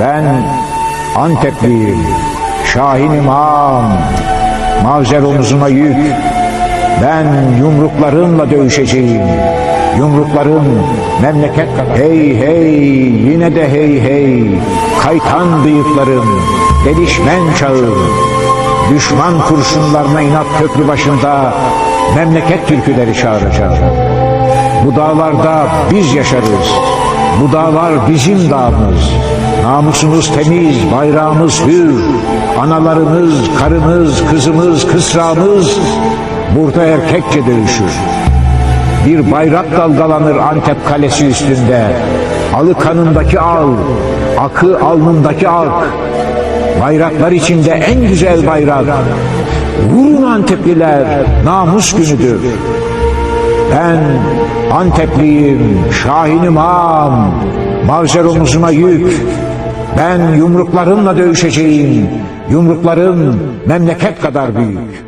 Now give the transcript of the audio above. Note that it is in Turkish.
Ben Antepliyim, Şahin İmam, Mavzer omuzuma yük. Ben yumruklarımla dövüşeceğim. Yumruklarım memleket kadar. Hey hey, yine de hey hey. Kaytan bıyıklarım, delişmen çağım. Düşman kurşunlarına inat köprü başında memleket türküleri çağıracağım. Bu dağlarda biz yaşarız. Bu dağlar bizim dağımız. Namusumuz temiz, bayrağımız hür. Analarımız, karımız, kızımız, kısrağımız burada erkekçe dövüşür. Bir bayrak dalgalanır Antep kalesi üstünde. Alı kanındaki al, akı alnındaki ak. Bayraklar içinde en güzel bayrak. Vurun Antepliler, namus günüdür. Ben Antepliyim, Şahinim ağam, Mavzer omuzuma yük. Ben yumruklarımla dövüşeceğim, yumruklarım memleket kadar büyük.